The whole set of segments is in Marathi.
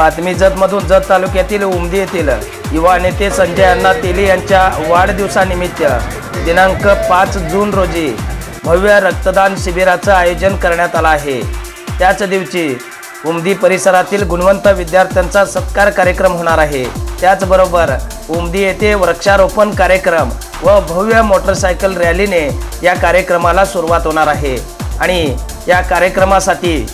बातमी जतमधून जत तालुक्यातील उमदी येथील युवा नेते संजय अण्णा तेली यांच्या वाढदिवसानिमित्त दिनांक पाच जून रोजी भव्य रक्तदान शिबिराचं आयोजन करण्यात आलं आहे. त्याच दिवशी उमदी परिसरातील गुणवंत विद्यार्थ्यांचा सत्कार कार्यक्रम होणार आहे. त्याचबरोबर उमदी येथे वृक्षारोपण कार्यक्रम व भव्य मोटरसायकल रॅलीने या कार्यक्रमाला सुरुवात होणार आहे. आणि या कार्यक्रमासाठी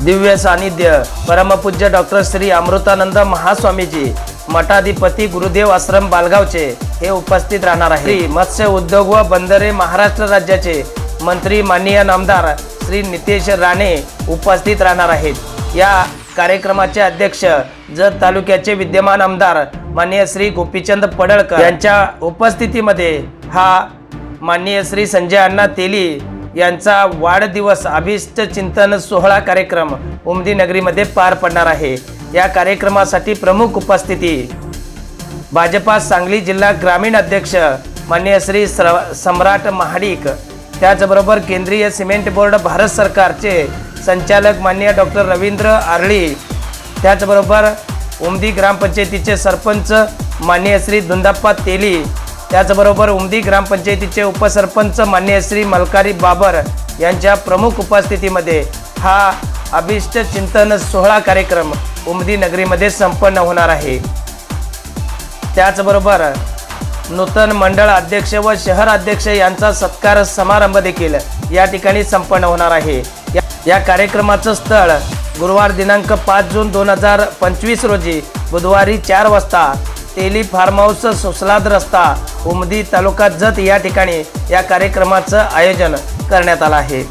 दिव्य सानिध्य. परमपूज्य डॉक्टर श्री अमृतानंद महास्वामीजी मठाधिपती गुरुदेव आश्रम बालगावचे हे उपस्थित राहणार आहे मत्स्य उद्योग व बंदरे महाराष्ट्र राज्याचे मंत्री माननीय नामदार श्री नितेश राणे उपस्थित राहणार आहेत. या कार्यक्रमाचे अध्यक्ष जत तालुक्याचे विद्यमान आमदार माननीय श्री गोपीचंद पडळकर यांच्या उपस्थितीमध्ये हा माननीय श्री संजय अण्णा तेली यांचा वाढदिवस अभिष्ट चिंतन सोहळा कार्यक्रम उमदी नगरीमध्ये पार पडणार आहे. या कार्यक्रमासाठी प्रमुख उपस्थिती भाजपा सांगली जिल्हा ग्रामीण अध्यक्ष मान्य श्री स्र सम्राट महाडिक. त्याचबरोबर केंद्रीय सिमेंट बोर्ड भारत सरकारचे संचालक मान्य डॉक्टर रवींद्र आरळी. त्याचबरोबर उमदी ग्रामपंचायतीचे सरपंच मान्य श्री दुंदाप्पा तेली. त्याचबरोबर उमदी ग्रामपंचायतीचे उपसरपंच मान्य श्री मलकारी बाबर यांच्या प्रमुख उपस्थितीमध्ये हा अभिष्ट चिंतन सोहळा कार्यक्रम उमदी नगरीमध्ये संपन्न होणार आहे. त्याचबरोबर नूतन मंडळ अध्यक्ष व शहर अध्यक्ष यांचा सत्कार समारंभ देखील या ठिकाणी संपन्न होणार आहे. या- या कार्यक्रमाचं स्थळ गुरुवार दिनांक पाच जून दोन हजार पंचवीस रोजी बुधवारी चार वाजता तेली फार्म हाऊस सुसलाद रस्ता उमदी तालुका जत या ठिकाणी या कार्यक्रमाचं आयोजन करण्यात आलं आहे.